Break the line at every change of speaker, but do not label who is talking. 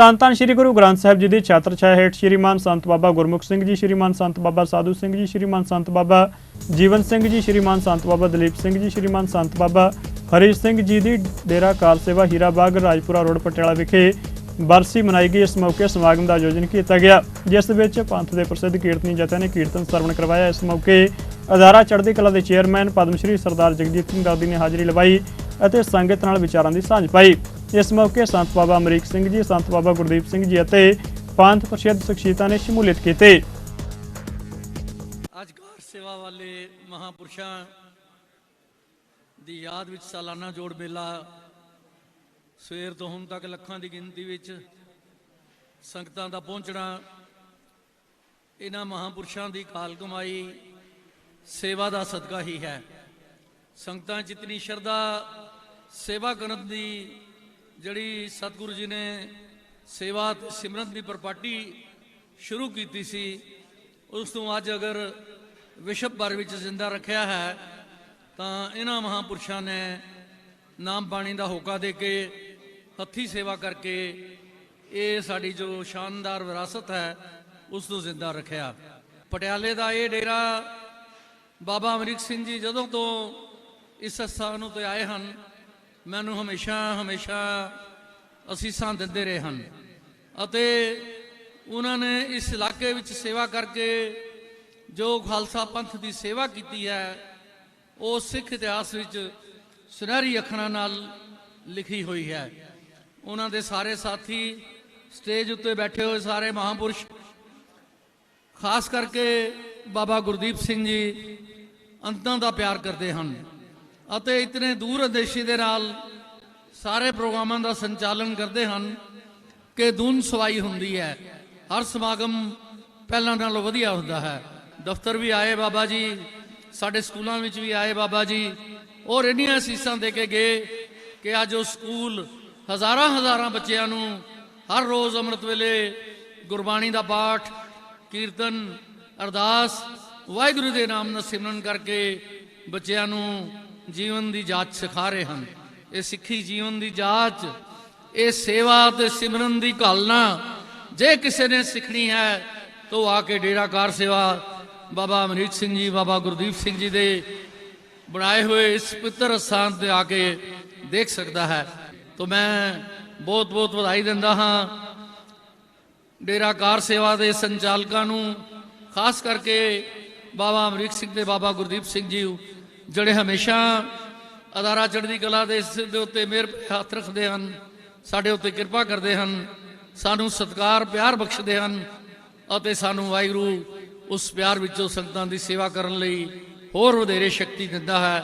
ਧੰਨ ਧੰਨ ਸ੍ਰੀ ਗੁਰੂ ਗ੍ਰੰਥ ਸਾਹਿਬ ਜੀ ਦੀ ਛਾਤਰ ਛਾਇਆ ਹੇਠ ਸ਼੍ਰੀਮਾਨ ਸੰਤ ਬਾਬਾ ਗੁਰਮੁਖ ਸਿੰਘ ਜੀ ਸ਼੍ਰੀਮਾਨ ਸੰਤ ਬਾਬਾ ਸਾਧੂ ਸਿੰਘ ਜੀ ਸ਼੍ਰੀਮਾਨ ਸੰਤ ਬਾਬਾ ਜੀਵਨ ਸਿੰਘ ਜੀ ਸ਼੍ਰੀਮਾਨ ਸੰਤ ਬਾਬਾ ਦਲੀਪ ਸਿੰਘ ਜੀ ਸ਼੍ਰੀਮਾਨ ਸੰਤ ਬਾਬਾ ਹਰੀ ਸਿੰਘ ਜੀ ਦੀ ਡੇਰਾ ਕਾਰ ਸੇਵਾ ਹੀਰਾ ਬਾਗ ਰਾਜਪੁਰਾ ਰੋਡ, ਪਟਿਆਲਾ ਵਿਖੇ ਬਰਸੀ ਮਨਾਈ ਗਈ। ਇਸ ਮੌਕੇ ਸਮਾਗਮ ਦਾ ਆਯੋਜਨ ਕੀਤਾ ਗਿਆ, ਜਿਸ ਵਿੱਚ ਪੰਥ ਦੇ ਪ੍ਰਸਿੱਧ ਕੀਰਤਨੀ ਜਥਿਆਂ ਨੇ ਕੀਰਤਨ ਸਰਵਣ ਕਰਵਾਇਆ। ਇਸ ਮੌਕੇ ਅਦਾਰਾ ਚੜ੍ਹਦੀ ਕਲਾ ਦੇ ਚੇਅਰਮੈਨ ਪਦਮ ਸ਼੍ਰੀ ਸਰਦਾਰ ਜਗਜੀਤ ਸਿੰਘ ਦਾਦੀ ਨੇ ਹਾਜ਼ਰੀ ਲਵਾਈ ਅਤੇ ਸੰਗਤ ਨਾਲ ਵਿਚਾਰਾਂ ਦੀ ਸਾਂਝ ਪਾਈ। ਇਸ ਮੌਕੇ ਸੰਤ ਬਾਬਾ ਅਮਰੀਕ ਸਿੰਘ ਜੀ, ਸੰਤ ਬਾਬਾ ਗੁਰਦੀਪ ਸਿੰਘ ਜੀ ਅਤੇ ਪੰਥ ਪ੍ਰਸਿੱਧ ਸ਼ਖਸੀਅਤਾਂ ਨੇ ਸ਼ਮੂਲੀਅਤ ਕੀਤੀ।
ਅੱਜ ਕਾਰ ਸੇਵਾ ਵਾਲੇ ਮਹਾਪੁਰਸ਼ਾਂ ਦੀ ਯਾਦ ਵਿੱਚ ਸਾਲਾਨਾ ਜੋੜ ਮੇਲਾ ਸਵੇਰ ਤੋਂ ਹੁਣ ਤੱਕ ਲੱਖਾਂ ਦੀ ਗਿਣਤੀ ਵਿੱਚ ਸੰਗਤਾਂ ਦਾ ਪਹੁੰਚਣਾ, ਇਹਨਾਂ ਮਹਾਪੁਰਸ਼ਾਂ ਦੀ ਕਾਲ ਕਮਾਈ, ਸੇਵਾ ਦਾ ਸਦਕਾ ਹੀ ਹੈ। ਸੰਗਤਾਂ ਜਿਤਨੀ ਸ਼ਰਧਾ ਸੇਵਾ ਕਰਨ ਦੀ ਜਿਹੜੀ ਸਤਿਗੁਰੂ ਜੀ ਨੇ ਸੇਵਾ ਸਿਮਰਨ ਦੀ ਪ੍ਰਪਾਟੀ ਸ਼ੁਰੂ ਕੀਤੀ ਸੀ, ਉਸ ਤੋਂ ਅੱਜ ਅਗਰ ਵਿਸ਼ਵ ਭਰ ਵਿੱਚ ਜ਼ਿੰਦਾ ਰੱਖਿਆ ਹੈ, ਤਾਂ ਇਹਨਾਂ ਮਹਾਪੁਰਸ਼ਾਂ ਨੇ ਨਾਮ ਬਾਣੀ ਦਾ ਹੋਕਾ ਦੇ ਕੇ, ਹੱਥੀ ਸੇਵਾ ਕਰਕੇ ਇਹ ਸਾਡੀ ਜੋ ਸ਼ਾਨਦਾਰ ਵਿਰਾਸਤ ਹੈ, ਉਸ ਨੂੰ ਜ਼ਿੰਦਾ ਰੱਖਿਆ। ਪਟਿਆਲੇ ਦਾ ਇਹ ਡੇਰਾ ਬਾਬਾ ਅਮਰੀਕ ਸਿੰਘ ਜੀ ਜਦੋਂ ਤੋਂ ਇਸ ਸਥਾਨ ਉਤੇ ਆਏ ਹਨ ਮੈਨੂੰ ਹਮੇਸ਼ਾ ਹਮੇਸ਼ਾ ਅਸੀਸਾਂ ਦਿੰਦੇ ਰਹੇ ਹਨ। ਅਤੇ ਉਹਨਾਂ ਨੇ ਇਸ ਇਲਾਕੇ ਵਿੱਚ ਸੇਵਾ ਕਰਕੇ ਜੋ ਖਾਲਸਾ ਪੰਥ ਦੀ ਸੇਵਾ ਕੀਤੀ ਹੈ, ਉਹ ਸਿੱਖ ਇਤਿਹਾਸ ਵਿੱਚ ਸੁਨਹਿਰੀ ਅੱਖਰਾਂ ਨਾਲ ਲਿਖੀ ਹੋਈ ਹੈ। ਉਹਨਾਂ ਦੇ ਸਾਰੇ ਸਾਥੀ ਸਟੇਜ ਉੱਤੇ ਬੈਠੇ ਹੋਏ ਸਾਰੇ ਮਹਾਪੁਰਸ਼, ਖਾਸ ਕਰਕੇ ਬਾਬਾ ਗੁਰਦੀਪ ਸਿੰਘ ਜੀ, ਅੰਤਾਂ ਦਾ ਪਿਆਰ ਕਰਦੇ ਹਨ। ਅਤੇ ਇਤਨੇ ਦੂਰ ਅੰਦੇਸ਼ੀ ਦੇ ਨਾਲ ਸਾਰੇ ਪ੍ਰੋਗਰਾਮਾਂ ਦਾ ਸੰਚਾਲਨ ਕਰਦੇ ਹਨ ਕਿ ਦੂਨ ਸਵਾਈ ਹੁੰਦੀ ਹੈ। ਹਰ ਸਮਾਗਮ ਪਹਿਲਾਂ ਨਾਲੋਂ ਵਧੀਆ ਹੁੰਦਾ ਹੈ। ਦਫ਼ਤਰ ਵੀ ਆਏ ਬਾਬਾ ਜੀ, ਸਾਡੇ ਸਕੂਲਾਂ ਵਿੱਚ ਵੀ ਆਏ ਬਾਬਾ ਜੀ, ਔਰ ਇੰਨੀਆਂ ਅਸੀਸਾਂ ਦੇ ਕੇ ਗਏ ਕਿ ਅੱਜ ਉਹ ਸਕੂਲ ਹਜ਼ਾਰਾਂ ਹਜ਼ਾਰਾਂ ਬੱਚਿਆਂ ਨੂੰ ਹਰ ਰੋਜ਼ ਅੰਮ੍ਰਿਤ ਵੇਲੇ ਗੁਰਬਾਣੀ ਦਾ ਪਾਠ, ਕੀਰਤਨ, ਅਰਦਾਸ, ਵਾਹਿਗੁਰੂ ਦੇ ਨਾਮ ਨਾਲ ਸਿਮਰਨ ਕਰਕੇ ਬੱਚਿਆਂ ਨੂੰ ਜੀਵਨ ਦੀ ਜਾਂਚ ਸਿਖਾ ਰਹੇ ਹਨ। ਇਹ ਸਿੱਖੀ ਜੀਵਨ ਦੀ ਜਾਂਚ, ਇਹ ਸੇਵਾ ਤੇ ਸਿਮਰਨ ਦੀ ਘਾਲਣਾ, ਜੇ ਕਿਸੇ ਨੇ ਸਿੱਖਣੀ ਹੈ, ਤਾਂ ਉਹ ਆ ਕੇ ਡੇਰਾ ਕਾਰ ਸੇਵਾ, ਬਾਬਾ ਅਮਰੀਕ ਸਿੰਘ ਜੀ, ਬਾਬਾ ਗੁਰਦੀਪ ਸਿੰਘ ਜੀ ਦੇ ਬਣਾਏ ਹੋਏ ਇਸ ਪਵਿੱਤਰ ਸਥਾਨ ਤੇ ਆ ਕੇ ਦੇਖ ਸਕਦਾ ਹੈ। ਤਾਂ ਮੈਂ ਬਹੁਤ ਬਹੁਤ ਵਧਾਈ ਦਿੰਦਾ ਹਾਂ ਡੇਰਾ ਕਾਰ ਸੇਵਾ ਦੇ ਸੰਚਾਲਕਾਂ ਨੂੰ, ਖਾਸ ਕਰਕੇ ਬਾਬਾ ਅਮਰੀਕ ਸਿੰਘ ਤੇ ਬਾਬਾ ਗੁਰਦੀਪ ਸਿੰਘ ਜੀ ਜਿਹੜੇ ਹਮੇਸ਼ਾ ਅਦਾਰਾ ਚੜ੍ਹਦੀ ਕਲਾ ਦੇ ਇਸ ਦੇ ਉੱਤੇ ਮਿਹਰ ਹੱਥ ਰੱਖਦੇ ਹਨ, ਸਾਡੇ ਉੱਤੇ ਕਿਰਪਾ ਕਰਦੇ ਹਨ, ਸਾਨੂੰ ਸਤਿਕਾਰ, ਪਿਆਰ ਬਖਸ਼ਦੇ ਹਨ ਅਤੇ ਸਾਨੂੰ ਵਾਹਿਗੁਰੂ ਉਸ ਪਿਆਰ ਵਿੱਚੋਂ ਸੰਗਤਾਂ ਦੀ ਸੇਵਾ ਕਰਨ ਲਈ ਹੋਰ ਵਧੇਰੇ ਸ਼ਕਤੀ ਦਿੰਦਾ ਹੈ।